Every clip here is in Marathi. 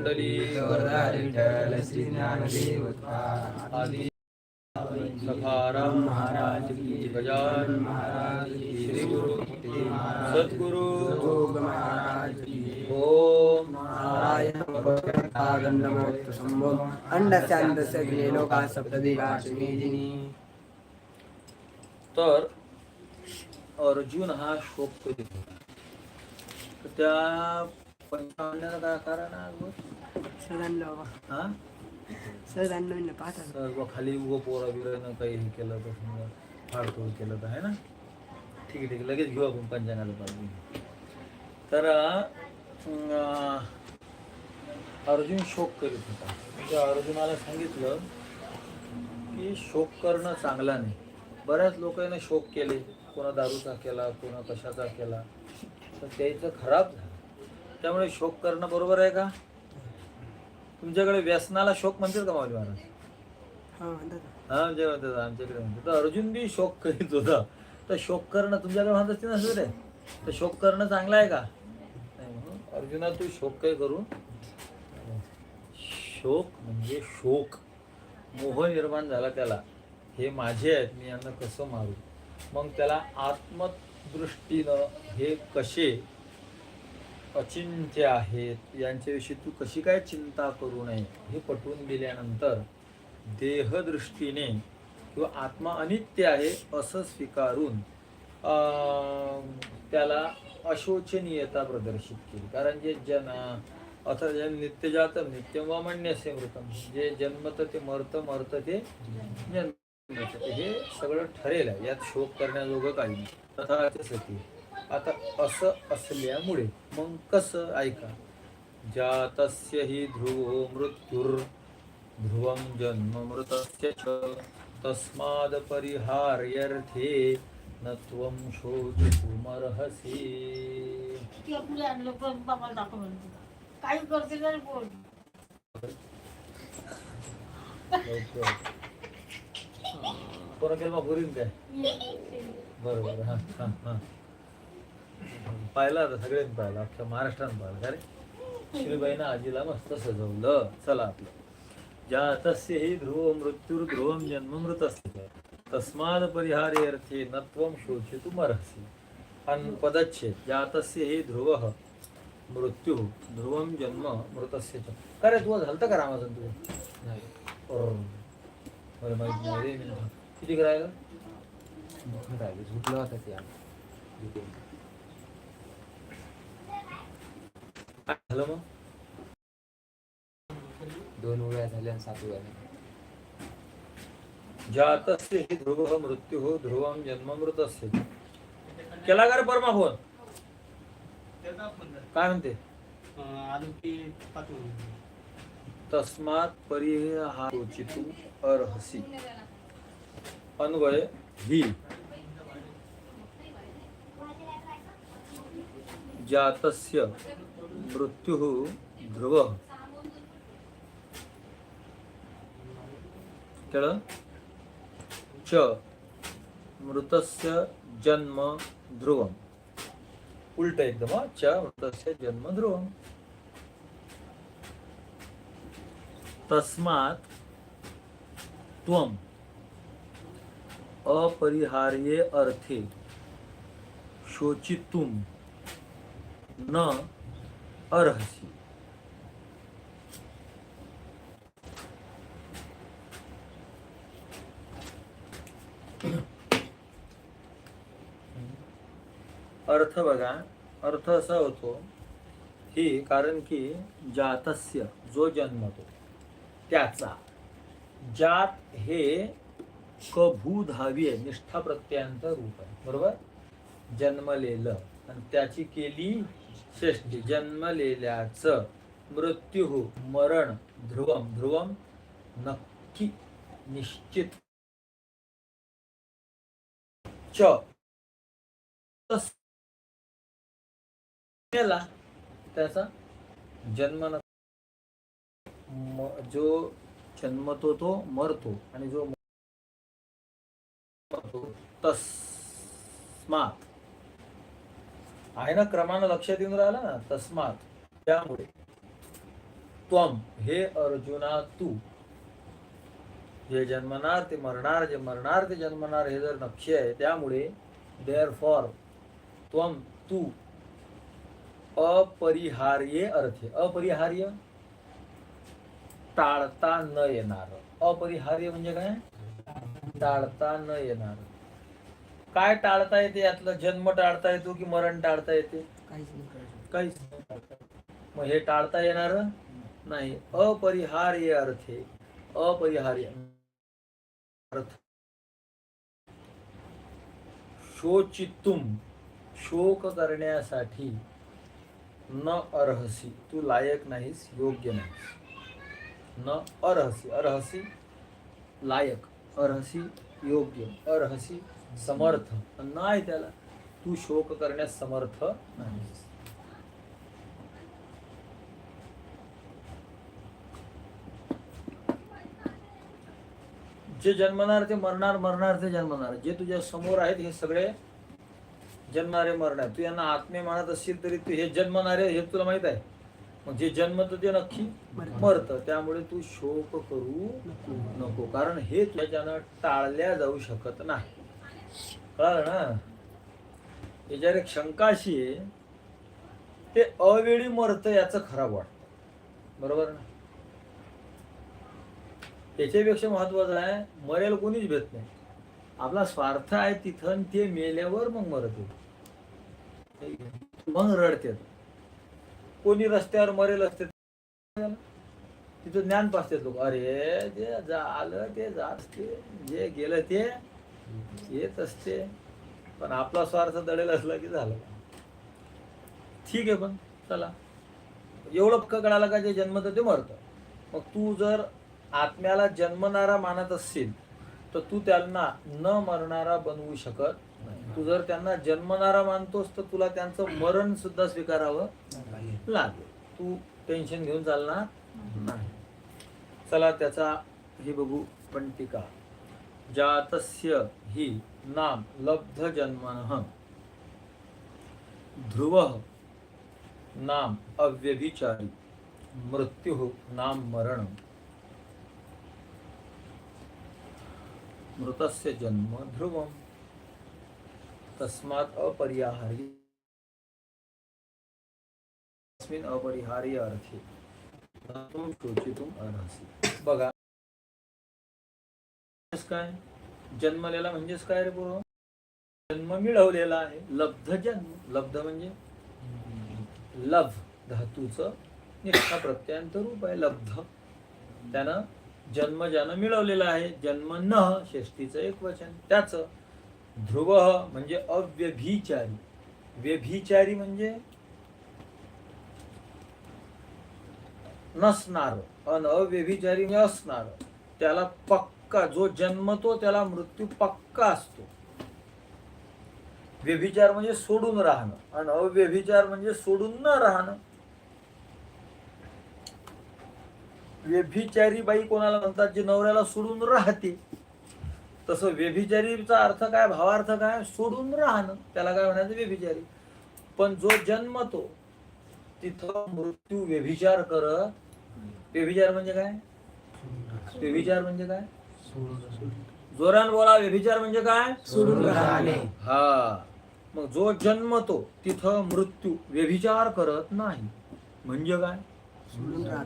विठ्ठल श्री ज्ञानदेव आदी सखाराम महाराज की गजान महाराज की श्री गुरु सदगुरु महाराज महाराज की ओम नारायण सगळे लोका सप्तदिवासिनी तर अर्जुन हा शोक करीत तर त्या काय कारण आहे अगोदर? सदांना हा सदांना पाहता सर्व खाली उगं पोरा बिरानं काही हे केलं तर समजा फाडतोड केलं तर आहे ना ठीक आहे ठीक आहे लगेच घेऊ आपण पंचांगाला पाहिजे तर अं, अर्जुन शोक करीत होता म्हणजे अर्जुनाला सांगितलं की शोक करणं चांगला नाही बऱ्याच लोकांना शोक केले कोणा दारूचा केला कोणा कशाचा केला तर त्याचं खराब झालं त्यामुळे शोक करणं बरोबर आहे का? तुमच्याकडे व्यसनाला शोक म्हणतात का माऊली महाराज? हा म्हणतात. हा आमच्या म्हणतात आमच्याकडे म्हणतात. तर अर्जुन बी शोक करीत होता. तर शोक करणं तुमच्याकडे म्हणत असते ना सर तर शोक करणं चांगलं आहे का? नाही म्हणून अर्जुना तू शोक काय करू शोक म्हणजे शोक. मोह निर्माण झाला त्याला. हे माझे आहेत मी यांना कसं मारू? मग त्याला आत्मदृष्टीनं हे कसे अचिंत्य आहेत यांच्याविषयी तू कशी काय चिंता करू नये हे पटवून दिल्यानंतर देहदृष्टीने किंवा आत्मा अनित्य आहे असं स्वीकारून त्याला अशोचनीयता प्रदर्शित केली. कारण जे जन अथ जे नित्यजातम नित्यम वा मन्यसे मृतम जे जन्मत ते मरत मरत ते जन्म हे सगळं ठरेल आहे. यात शोक करण्याजोगं काही नाही. तथा सती. आता असं असल्यामुळे मग कसं ऐका? जातस्य हि ध्रुवो मृत्युर ध्रुवं जन्म मृतस्य च तस्माद परिहार्यर्थे न त्वं म्हणते काही करते तरी बोल. कोणा केलं काय? बरं बरं हां हां हां. पाहिलं आता सगळ्यांनी पाहिलं अख्ख्या महाराष्ट्रानं पाहिलं. अरे श्रीबाईनं आजीला मस्त सजवलं. चला आपलं. जातस्य हि ध्रुव मृत्यूर ध्रुवम जन्म मृत असते तस्माद परिहारे अर्थे नत्वम शोचितुम अर्हसि. अन पदच्छेद जातस्य हे ध्रुव मृत्यू ध्रुवम जन्म मृतस्य च. का रे झालं का रामाचं तू. नाही. बरं माहिती नाही रे मी किती करायला? झुटलं झुकलं होतं ते झालं मग. दोन वेळा झाल्या सात वेळा जातस्य हि ध्रुव मृत्यू हो ध्रुवम जन्म मृतस्य केला का परमा हो काय म्हणते? तस्मात परिहारोचितू अर्हसी। अन्वय ही। जातस्य मृत्युः ध्रुवः। केळ। च। मृतस्य जन्म ध्रुव। उलट एकदम च मृतस्य जन्म ध्रुव। तस्मात त्वम। अपरिहार्ये अर्थे शोचितुम न अरहसी। अर्थ बघा अर्थ असा होतो की कारण की जातस्य जो जन्मतो त्याचा. जात हे कभूधावी आहे निष्ठा प्रत्ययांचं रूप आहे. बरोबर? जन्मलेलं. आणि त्याची केली षष्टी जन्मलेल्याच मृत्यू हो. मरण ध्रुवम. ध्रुवम नक्की निश्चित. च. त्याचा जन्म न जो जन्मतो तो मरतो. आणि जो मरतो तस्मात. आहे ना क्रमानं लक्षात येऊन राहिला ना तस्मात. त्यामुळे त्वम हे अर्जुना तू. जे जन्मणार ते मरणार जे मरणार ते जन्मणार हे जर नक्षी आहे त्यामुळे देअर फॉर त्वम तू अपरिहार्य अर्थ. अपरिहार्य? टाळता न येणार. अपरिहार्य म्हणजे काय? टाळता न येणार. काय टाळता येते यातलं? जन्म टाळता येतो की मरण टाळता येते? काहीच नाही काहीच नाही. मग हे टाळता येणार नाही. अपरिहार्य अर्थे अपरिहार्य अर्थ. शोचितुम शोक करण्यासाठी न अर्हसी. तू लायक नाहीस योग्य नाहीस. न अर्हसी. अर्हसी लायक. अर्हसी योग्य. अर्हसी समर्थ. नाही त्याला. तू शोक करण्यास समर्थ नाहीस. जे जन्मणार ते मरणार मरणार ते जन्मणार. जे तुझ्या समोर आहेत हे सगळे जन्मणारे मरणार. तू यांना आत्मे मानत असशील तरी तू हे जन्मणारे हे तुला माहीत आहे. मग जे जन्मत ते नक्की मरत. त्यामुळे तू शोक करू नको. कारण हे तुझ्यानं टाळल्या जाऊ शकत नाही. कळालं ना? याच्यावर एक शंका अशी आहे ते अवेळी मरतं याचं खराब वाटतं. बरोबर ना? त्याच्यापेक्षा महत्वाचं आहे मरेल कोणीच भेट नाही. आपला स्वार्थ आहे तिथं ते मेल्यावर मग मरते मग रडते कोणी रस्त्यावर मरेल असते तिथं ज्ञान पाचते लोक. अरे जे जा आलं ते जात जे गेलं ते येत असते पण आपला स्वार्थ दळेल असला की झालं. ठीक आहे पण चला. एवढं पक्क कळालं का जे जन्मत ते मरतं. मग तू जर आत्म्याला जन्मणारा मानत असशील तर तू त्यांना न मरणारा बनवू शकत नाही. तू जर त्यांना जन्मणारा मानतोस तर तुला त्यांचं मरण सुद्धा स्वीकारावं लागेल. तू टेन्शन घेऊन चालणार नाही. चला त्याचा हे बघू पण टीका. जातस्य हि नाम लब्ध जन्मन ध्रुव नाम अव्यभिचारी, मृत्यू नाम मरण मृतस्य जन्म ध्रुवम। तस्मात् अपरिहार्य तस्मिन् अपरिहार्य अर्थे शोचितुम् अर्हसि। बघा। काय? जन्मलेला म्हणजेच काय रे पूर्व जन्म मिळवलेला आहे. लब्ध जन्म. लब्ध म्हणजे लभ धातूचं निष्ठा प्रत्ययांत रूप आहे. लब्ध. त्यानं जन्म ज्यानं मिळवलेला आहे जन्म न षष्टीचं एक वचन. त्याच ध्रुव म्हणजे अव्यभिचारी. व्यभिचारी म्हणजे नसणार. अन अव्यभिचारी म्हणजे असणार. त्याला पक्क पक्का जो जन्मतो त्याला मृत्यू पक्का असतो. व्यभिचार म्हणजे सोडून राहणं आणि अव्यभिचार म्हणजे सोडून न राहणं. व्यभिचारी बाई कोणाला म्हणतात जे नवऱ्याला सोडून राहते तसं व्यभिचारीचा अर्थ काय भावार्थ काय सोडून राहणं. त्याला काय म्हणायचं? व्यभिचारी. पण जो जन्मतो तिथं मृत्यू व्यभिचार करत व्यभिचार म्हणजे काय? व्यभिचार म्हणजे काय? जोरान बोला व्यभिचार म्हणजे काय? सोडून राहणे. हा. मग जो जन्मतो तिथं मृत्यू व्यभिचार करत नाही. म्हणजे काय?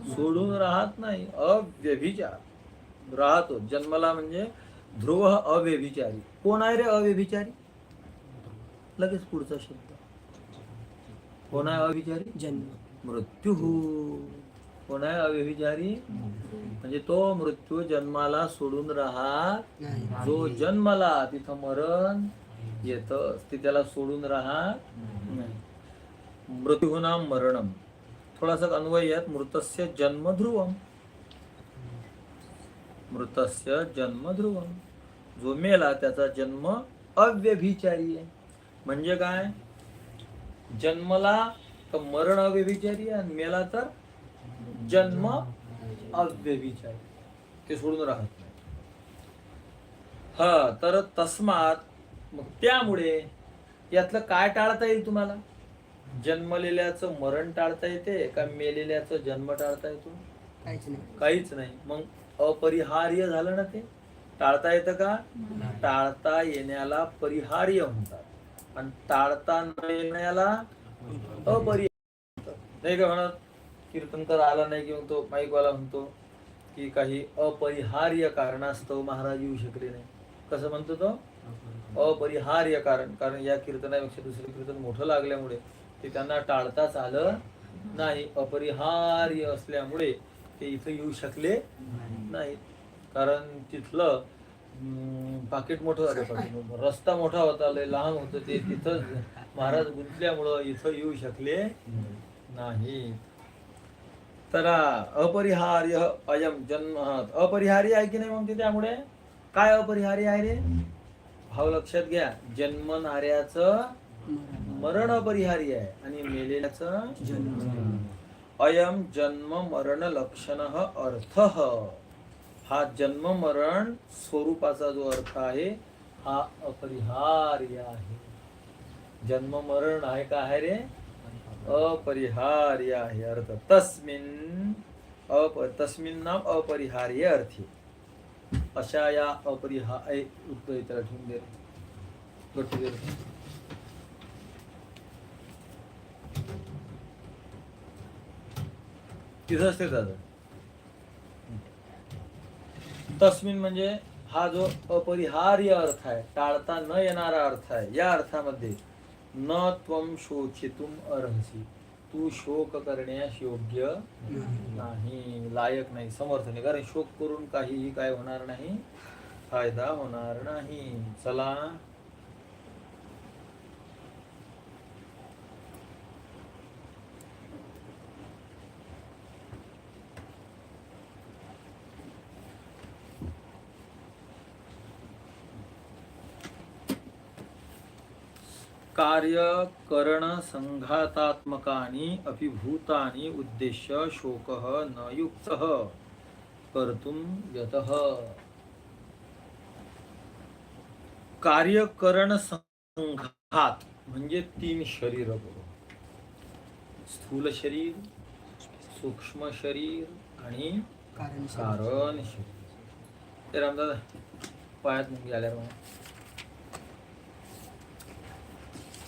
सोडून राहत नाही. अव्यभिचार. राहतो. जन्मला म्हणजे ध्रुव अव्यभिचारी. कोण आहे रे अव्यभिचारी? लगेच पुढचा शब्द. कोण आहे अव्यभिचारी? जन्म. मृत्यू. कोण आहे अव्यभिचारी म्हणजे तो मृत्यू जन्माला सोडून राहत जो जन्मला तिथं मरण येत ते त्याला सोडून राहत मृत्यूना मरणम थोडासा अन्वय यात मृतस्य जन्म ध्रुवम मृतस्य जन्म ध्रुवम जो मेला त्याचा जन्म अव्यभिचारी आहे. म्हणजे काय? जन्मला तर मरण अव्यभिचारी आणि मेला तर जन्म अव्यभिचारी ते सोडून राहत नाही. हा तर तस्मात मग त्यामुळे यातलं काय टाळता येईल तुम्हाला? जन्मलेल्याचं मरण टाळता येते का मेलेल्याचं जन्म टाळता येतो? काहीच नाही. काहीच नाही. मग अपरिहार्य झालं ना ते? टाळता येतं का? टाळता येण्याला परिहार्य म्हणतात. आणि टाळता न येण्याला अपरिहार्य म्हणतात. नाही का म्हणत? कीर्तनकर आला नाही किंवा तो माईकवाला म्हणतो की काही अपरिहार्य कारणास्तव महाराज येऊ शकले नाही. कसं म्हणतो तो? अपरिहार्य कारण कारण या कीर्तनापेक्षा दुसरं कीर्तन मोठं लागल्यामुळे ते त्यांना टाळताच आलं नाही. अपरिहार्य असल्यामुळे ते इथं येऊ शकले नाही कारण तिथलं पाकिट मोठं झालं पाकिट रस्ता मोठा होता लय लहान होतं ते तिथं महाराज गुंतल्यामुळं इथं येऊ शकले नाही तर अपरिहार्य अयम जन्म अपरिहार्य आहे की नाही मग ते त्यामुळे? काय अपरिहार्य आहे रे? भाव लक्षात घ्या. जन्मणाऱ्याचं मरण अपरिहार्य आहे आणि मेलेल्याचं जन्म. अयम जन्म मरण लक्षण अर्थ. हा जन्म मरण स्वरूपाचा जो अर्थ आहे हा अपरिहार्य आहे. जन्म मरण आहे का आहे रे? अपरिहार्य आहे अर्थ. तस्मिन अप तस्मिन नाम अपरिहार्य अर्थी अशा या अपरिहार्य उत्तर त्याला ठेवून दे गट्टू दे तिथं असते ते दादा? तस्मिन म्हणजे हा जो अपरिहार्य अर्थ आहे टाळता न येणारा अर्थ आहे या अर्थामध्ये न त्वम शोचितुम अर्हसी। तू शोक करण्यास योग्य नाही. लायक नाही समर्थ नाही. कारण शोक करून काहीही काय होणार नाही फायदा होणार नाही. चला कार्यकरण संघातात्मकानि अभिभूतानि उद्देश्य शोकः न युक्तः। कर्तुं यतः। कार्यकरण संघात म्हणजे तीन शरीर बरोबर स्थूल शरीर सूक्ष्म शरीर आणि कारण कारण शरीर. ते रामदादा पायात मुंगी आल्यावर मला. त्याला घेऊ, त्याला घेऊ. हम्म.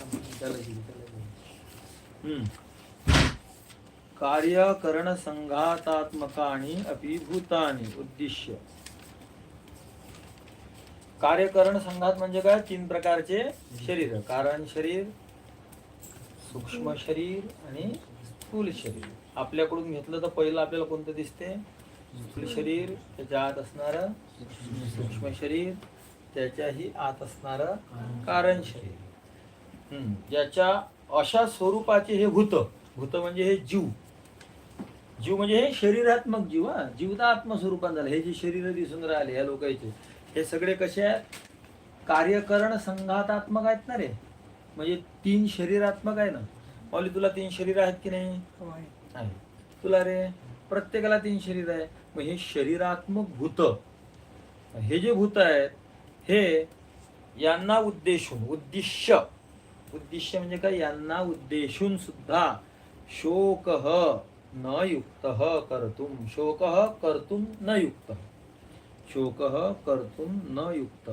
कार्यकरण संघातात्मकानि अपि भूतानि उद्दिश्य. कार्यकरण संघात म्हणजे काय? तीन प्रकारचे शरीर. कारण शरीर सूक्ष्म शरीर आणि स्थूल शरीर. आपल्याकडून घेतलं तर पहिलं आपल्याला कोणतं दिसते? स्थूल शरीर त्याच्या आत असणार सूक्ष्म शरीर त्याच्याही आत असणार कारण शरीर. ज्याच्या अशा स्वरूपाचे हे भूत भूत म्हणजे हे जीव. जीव म्हणजे हे शरीरात्मक जीव हा. जीव तर आत्मस्वरूपात झालं. हे जे शरीर दिसून राहिले ह्या लोकांचे हे सगळे कसे आहेत? कार्यकरण संघातात्मक आहेत ना रे. म्हणजे तीन शरीरात्मक आहे ना. माऊली तुला तीन शरीर आहेत की नाही? आहे. तुला रे प्रत्येकाला तीन शरीर आहे. मग हे शरीरात्मक भूत हे जे भूत आहेत हे यांना उद्देशून उद्दिश्य उद्दिश्य म्हणजे काय? यांना उद्देशून सुद्धा शोक न युक्त करतुम शोक कर्तुम न युक्त शोक कर्तुम न युक्त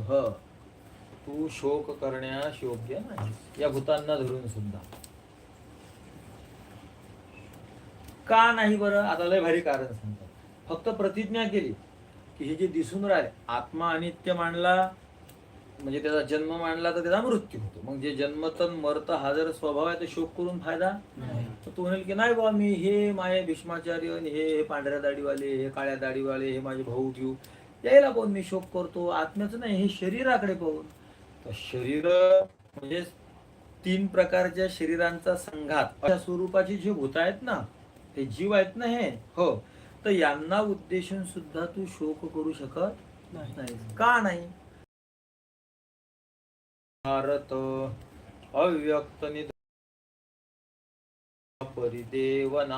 तू शोक करण्यास योग्य नाही या भूतांना धरून सुद्धा. का नाही बरं? आता लय भारी कारण सांगतात. फक्त प्रतिज्ञा केली की हे जे दिसून राहिले आत्मा अनित्य मांडला म्हणजे त्याचा जन्म मांडला तर त्याचा मृत्यू होतो. मग जे जन्मतन मरत हा जर स्वभाव आहे तर शोक करून फायदा? तर तू म्हणेल की नाही बाबा मी हे माये भीष्माचार्य हे हे पांढऱ्या दाढीवाले हे काळ्या दाढीवाले हे माझे भाऊ घेऊ यायला पाहून मी शोक करतो. आत्म्याचं नाही हे शरीराकडे पाहून. तर शरीर म्हणजे तीन प्रकारच्या शरीरांचा संघात अशा स्वरूपाची जी भूत आहेत ना ते जीव आहेत ना हे हो तर यांना उद्देशून सुद्धा तू शोक करू शकत नाही. का नाही? भारत अव्यक्त परिदेवना।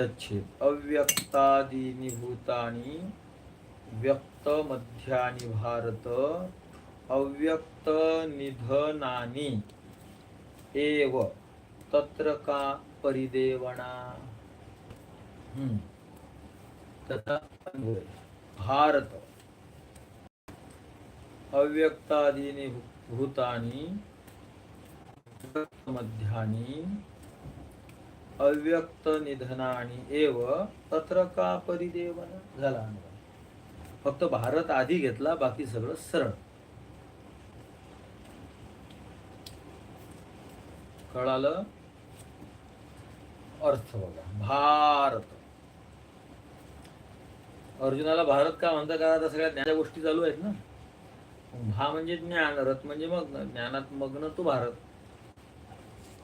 अच्छेद अव्यक्तादीनि भूतानि व्यक्त मध्यानि भारत अव्यक्त निधनानि। एव तत्र का परिदेवना? तथा भारत अव्यक्तादीनी भूतानी मध्यानी अव्यक्त निधनानी एव तत्र का परिदेवन झाला फक्त भारत आधी घेतला बाकी सगळं सरळ. कळालं? अर्थ बघा भारत. अर्जुनाला भारत का म्हणता का आता सगळ्या ज्ञानाच्या गोष्टी चालू आहेत ना? भा म्हणजे ज्ञान रथ म्हणजे मग्न. ज्ञानात मग्न तो भारत.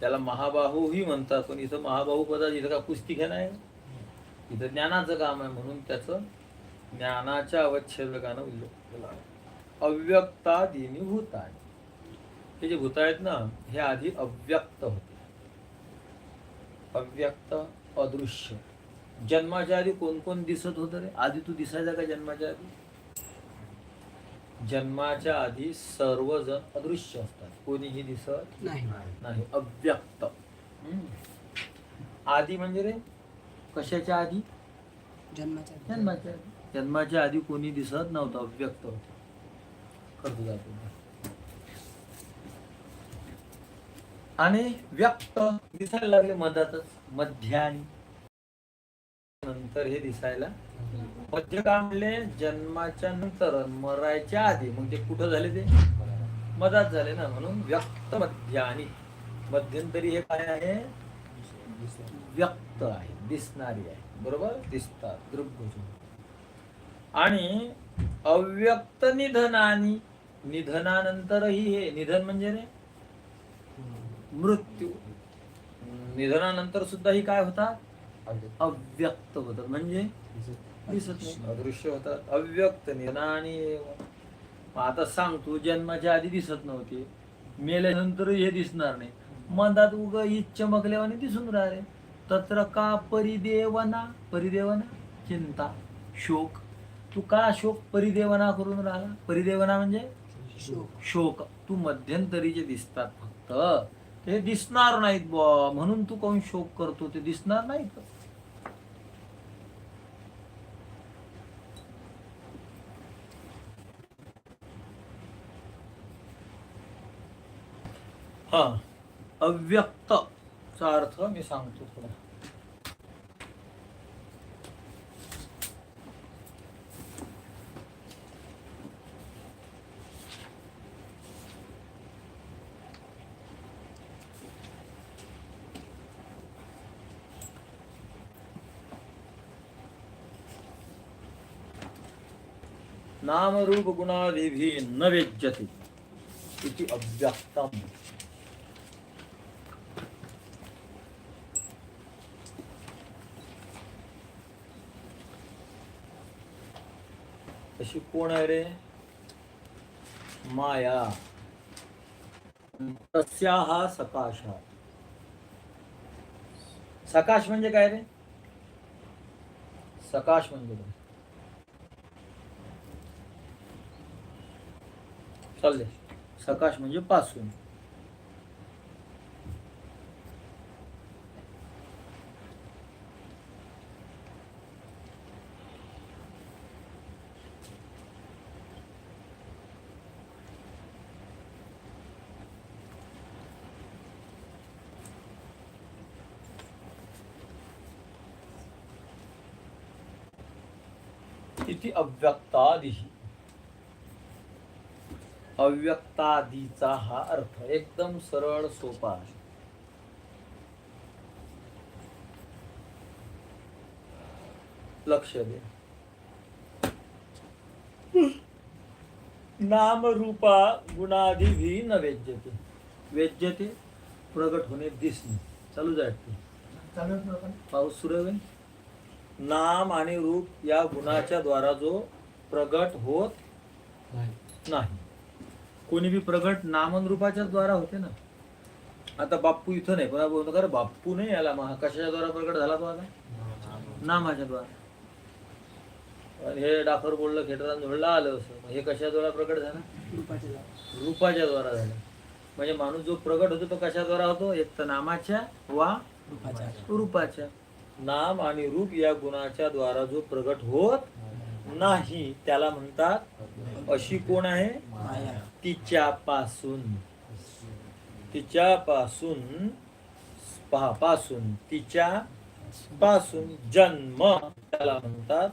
त्याला महाबाहूही म्हणतात पण इथं महाबाहू पदात इथं का कुस्ती नाही? इथं ज्ञानाचं काम आहे म्हणून त्याचं ज्ञानाच्या अवच्छेदकानं उल्लेख केला अव्यक्ता दिनी भूतानी. हे जे भूत आहेत ना हे आधी अव्यक्त होते. अव्यक्त अदृश्य. जन्माच्या आधी कोण कोण दिसत होतं रे? आधी तू दिसायचा का जन्माच्या आधी? जन्माच्या आधी सर्वजण अदृश्य असतात. कोणीही दिसत नाही. नाही. अव्यक्त. आधी म्हणजे रे? कशाच्या आधी? जन्माच्या जन्माच्या आधी. जन्माच्या आधी कोणी दिसत नव्हतं अव्यक्त होत. करतो जातो. आणि व्यक्त दिसायला लागले मधातच. मध्यानी नंतर हे दिसायला मध्य का म्हणले जन्माच्या नंतर मरायच्या आधी. मग ते कुठं झाले ते? मधात झाले ना. म्हणून व्यक्त मध्यानी. मध्यंतरी हे काय आहे? व्यक्त आहे. दिसणारी आहे. बरोबर? दिसतात. दृग्गोचर आणि अव्यक्त निधनानी. निधनानंतरही हे निधन म्हणजे रे? मृत्यू. निधनानंतर सुद्धा ही काय होतात अव्यक्त होतात. म्हणजे? दिसत नाही. अदृश्य होतात. अव्यक्त. मग आता सांग तू जन्माच्या आधी दिसत नव्हते. मेल्यानंतर हे दिसणार नाही. मधात उग ईद चमकल्यावाने दिसून राहिले. तत्र का परिदेवना? परिदेवना? चिंता. शोक. तू का शोक परिदेवना करून राहिला? परिदेवना म्हणजे? शोक. शोक. तू मध्यंतरी जे दिसतात फक्त. ते दिसणार नाहीत बुवा. म्हणून तू कोण शोक करतो? ते दिसणार नाहीत. अव्यक्त अर्थ मी सांगतो थोडा. नामरूप गुणादिभी न वेज्यते इति अव्यक्तम। अशी कोण आहे रे? माया. तस्या हा सकाश हा. सकाश म्हणजे काय रे? सकाश म्हणजे काय? चालले. सकाश म्हणजे पासून. इति अव्यक्तादि. अव्यक्तादीचा हा अर्थ एकदम सरळ सोपा आहे. लक्ष दे. नाम रूपा गुणादिभी न वेद्यते वेद्यते प्रगट होणे दिसणे. चालू जाय. पाऊस सुरू आहे? नाम आणि रूप या गुणाच्या द्वारा जो प्रगट होत नाही. कोणी बी प्रगट नाम आणि रूपाच्या द्वारा होते ना? आता बाप्पू इथं नाही. पण आपण म्हणतो का रे बाप्पू नाही आला मग हा कशाच्या द्वारा प्रगट झाला तो आता. नामाच्या द्वारा. आणि हे डाकर बोललं खेटरान झोडला आलं असं. हे कशाद्वारा प्रगट झाला? रूपाच्या द्वारा. झाला. म्हणजे माणूस जो प्रगट होतो तो कशाद्वारा होतो? एक तर नामाच्या वा रूपाच्या. रूपाच्या. नाम आणि रूप या गुणाच्या द्वारा जो प्रगट होत नाही त्याला म्हणतात अशी कोण आहे? तिच्यापासून. तिच्यापासून पासून तिच्या पासून जन्म त्याला म्हणतात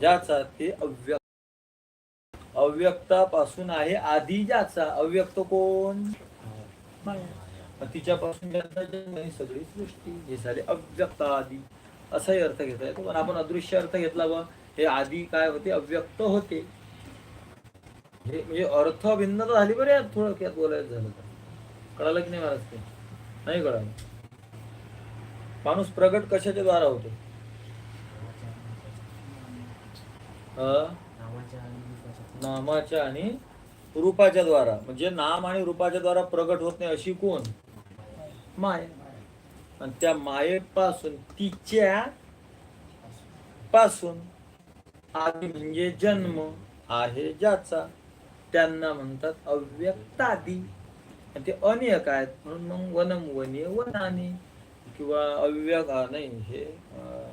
ज्याचा ते अव्यक्त. अव्यक्तापासून आहे आधी ज्याचा. अव्यक्त कोण? तिच्यापासून सगळी सृष्टी हे झाले अव्यक्त आदी. असाही अर्थ घेता येतो. पण आपण अदृश्य अर्थ घेतला बा हे आधी काय होते? अव्यक्त होते. हे म्हणजे अर्थ भिन्नता झाली बरे यात थोडक्यात बोलायचं झालं तर. कळालं की नाही महाराज ते? नाही कळालं. माणूस प्रगट कशाच्या द्वारा होतो? अं? नामाच्या आणि रूपाच्या द्वारा. म्हणजे नाम आणि रूपाच्या द्वारा प्रगट होत नाही अशी कोण? माय. आणि त्या मायेपासून तिच्या पासून आदी म्हणजे जन्म आहे ज्याचा. त्यांना म्हणतात अव्यक्तादी. आणि ते अनेक आहेत म्हणून मग वनम वने वनाने किंवा अव्यक नाही हे अं,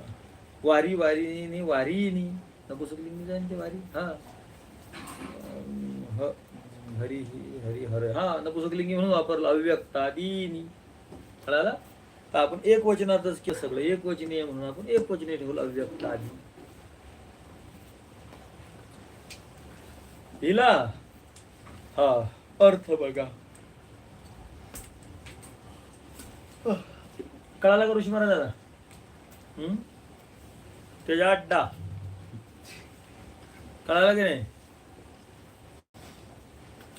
वारी वारीनी वारीनी. नपुसकलिंगी जयंती ते वारी. हा. हरी हरी हर हा नपुसकलिंगी म्हणून वापरलं अव्यक्तादीनी. कळालं? तर आपण एक वचनातच केलं सगळं. एक वचनीय म्हणून आपण एक वचनीय ठेवलं अव्यक्तादी हिला हा अर्थ बघा. कळाला का ऋषी महाराजाला? हम्म? त्याच्या अड्डा कळाला की नाही?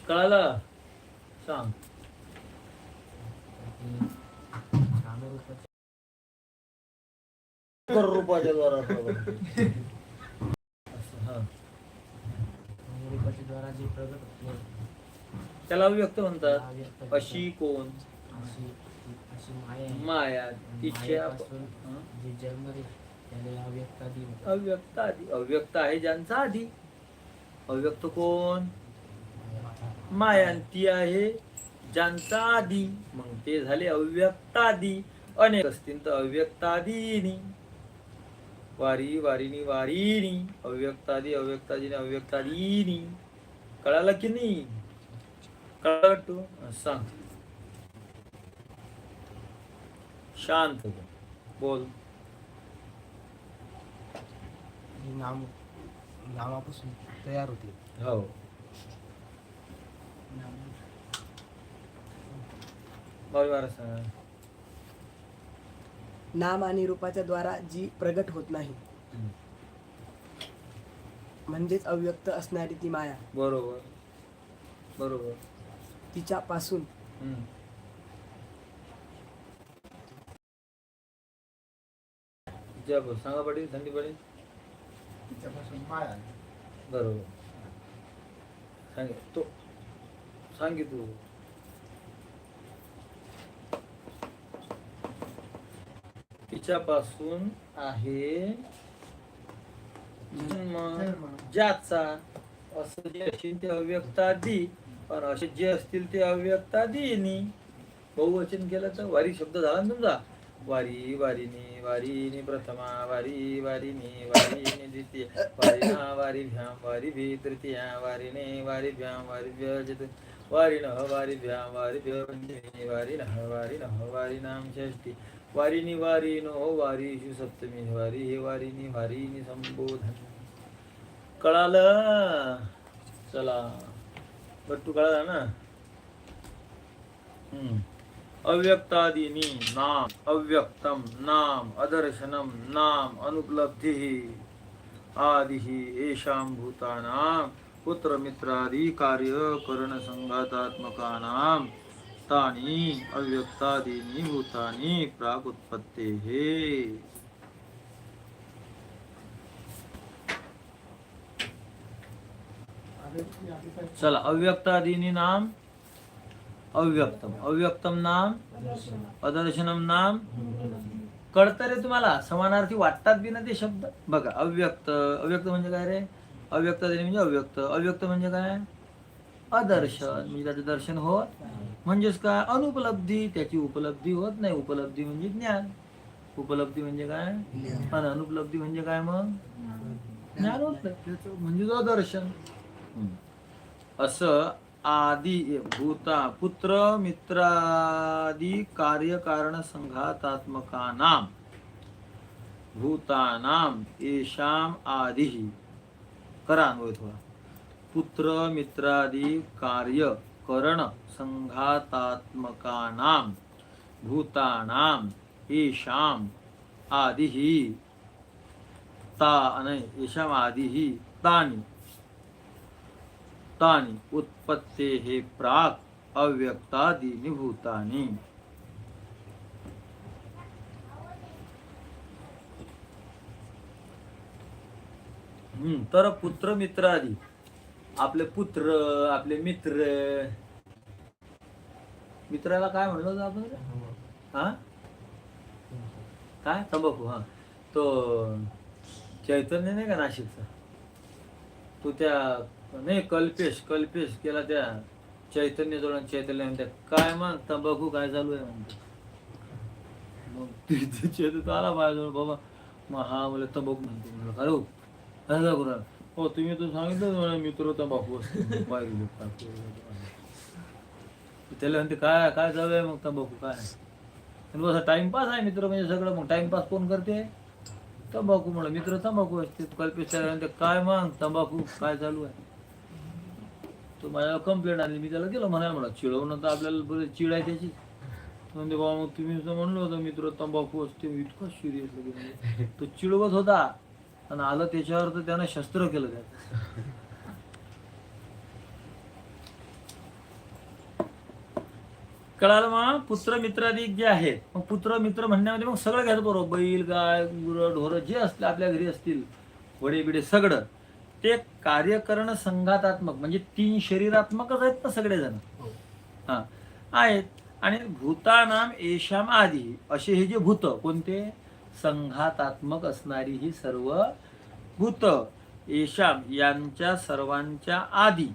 कळाला? सांग. कर रूपाच्या द्वारा प्रगट. असं. द्वारा जे प्रगट होते त्याला अव्यक्त म्हणतात अशी कोण? माया तिच्या अव्यक्त आधी. अव्यक्त आहे ज्यांचा आधी. अव्यक्त कोण? माया ती आहे ज्यांचा आधी. मग ते झाले अव्यक्तादी अनेक असतील तर अव्यक्तादीनी वारी वारिनी वारिनी अव्यक्तादी अव्यक्तादीनी अव्यक्तादीनी कळालं की नाही कळलं तू सांग शांत. बोल नाम नामापासून तयार होते हो बावी बारा सांगा नाम आणि रूपाच्या द्वारा जी प्रगट होत नाही. म्हणजेच अव्यक्त असणारी ती माया. बरोबर. बरोबर. तिच्यापासून हम्म. जय बोल सांगा पाटील संदीप पाटील. बरोबर. सांग तो सांगी तू. तिच्यापासून आहे जन्म ज्याचा असं जे असतील ते अव्यक्तादी पण असे जे असतील ते अव्यक्तादीनी बहुवचन केलं तर वारी शब्द झाला ना तुमचा? वारी वारिनी वारिनी प्रथमा वारी वारिनी वारिनी द्वितीय. वारिणा वारिभ्याम वारिभि तृतीया. वारिणे वारिभ्याम वारिभ्य चतुर्थ वारिणः वारिभ्यां वारिभ्य पञ्चमी वारिणः वारिणः वारिणां षष्ठी. वारिणी वारिणो वारीषु सप्तमी वारी हे वारिनी वारीनी संबोधन। कळालं? चला. बट्टू कळाला ना? हम्म. नाम अव्यक्तम नाम अदर्शनम नाम अनुपलब्धि आदि येषां भूतानां पुत्रमित्रादि कार्यकरणसङ्घातात्मकानां तानि अव्यक्तादीनि भूतानि प्रागुत्पत्तेः। चला अव्यक्तादीनी नाम? अव्यक्तम। अव्यक्तम नाम? अदर्शनम नाम? कळतं रे तुम्हाला? समानार्थी वाटतात बी ना ते शब्द? बघा अव्यक्त अव्यक्त म्हणजे काय रे? अव्यक्त म्हणजे अव्यक्त. अव्यक्त म्हणजे काय? अदर्शन. म्हणजे त्याचं दर्शन होत म्हणजेच काय? अनुपलब्धी. त्याची उपलब्धी होत नाही. उपलब्धी म्हणजे ज्ञान. उपलब्धी म्हणजे काय? आणि अनुपलब्धी म्हणजे काय मग? ज्ञान होत म्हणजे जो दर्शन असं आदी भूता पुत्र मित्रादी कार्यकारण संघातात्मकानाम. भूतानाम येशाम आदी. करा अन्वय थोडा. पुत्र मित्रादी कार्य करण संघातात्मकानाम भूतानाम येशाम आदी ता नाही येशाम आदी तानी। तानी उत्पत्ते हे प्राक हम्म, तर पुत्र मित्रादी आपले पुत्र आपले मित्र. मित्राला काय म्हणलं होतं आपण? हा? काय? तंबाखू हा. तो चैतन्य नाही का नाशिकचा? तो त्या नाही कल्पेश कल्पेश केला त्या चैतन्य जोडून चैतन्य म्हणते काय मग तंबाखू काय चालू आहे म्हणते मग तिथे चैतन्य आला माझ्याजवळ बाबा. मग हा मला तंबाखू म्हणतो. म्हणलं अरे हो, काय झालं गुरुनाथ? हो तुम्ही तर सांगितलं मला मित्र तंबाखू असतो. त्याला म्हणते काय काय चालू आहे मग? तंबाखू काय आणि बस टाइमपास आहे मित्र म्हणजे सगळं मग टाइमपास कोण करते? तंबाखू म्हणलं मित्र तंबाखू असते. कल्पेश काय मग? तंबाखू काय चालू आहे? तो माझ्या कंप्लेंट आली मी त्याला गेलो म्हणायला म्हणा चिडवणं तर आपल्याला बरं चिड आहे त्याची. म्हणते बाबा मग तुम्ही म्हणलं होतं मित्र तंबाखू असते. इतकं सिरियस तो चिडवत होता. आणि आलं त्याच्यावर तर त्यानं शस्त्र केलं त्यात. कळालं मग पुत्र मित्रादी जे आहेत मग पुत्र मित्र म्हणण्यामध्ये मग सगळं घ्यायचं बरोबर. बैल गाय गुरं ढोरं जे असतील आपल्या घरी असतील वडे बिडे सगळं. ते कार्य करणं संघातात्मक म्हणजे तीन शरीरात्मकच आहेत ना सगळेजण. हा. आहेत. आणि भूतानाम येशाम आधी असे हे जे भूत कोणते? संघातात्मक असणारी ही सर्व भूत येशाम यांच्या सर्वांच्या आधी.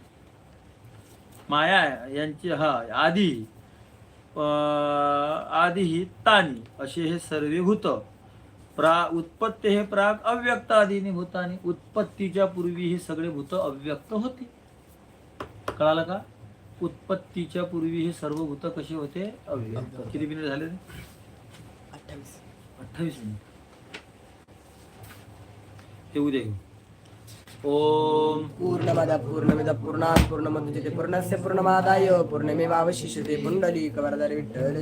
माया यांची हा आधी आधी ही तानी असे हे सर्व भूत. प्रा उत्पत्ती हे प्राग अव्यक्त आदीनी भूताने उत्पत्तीच्या पूर्वी ही सगळे भूत अव्यक्त होते. कळालं का? उत्पत्तीच्या पूर्वी हे सर्व भूत कसे होते? अव्यक्त. किती मिनिट झाले? अठ्ठावीस मिनिट ते उद्या घेऊ ओम पूर्णमद पूर्णमिद पूर्णात् पूर्णमुदच्यते पूर्णस्य पूर्णमादाय पूर्णमेवावशिष्यते पुंडलीकवरदर विठ्ठल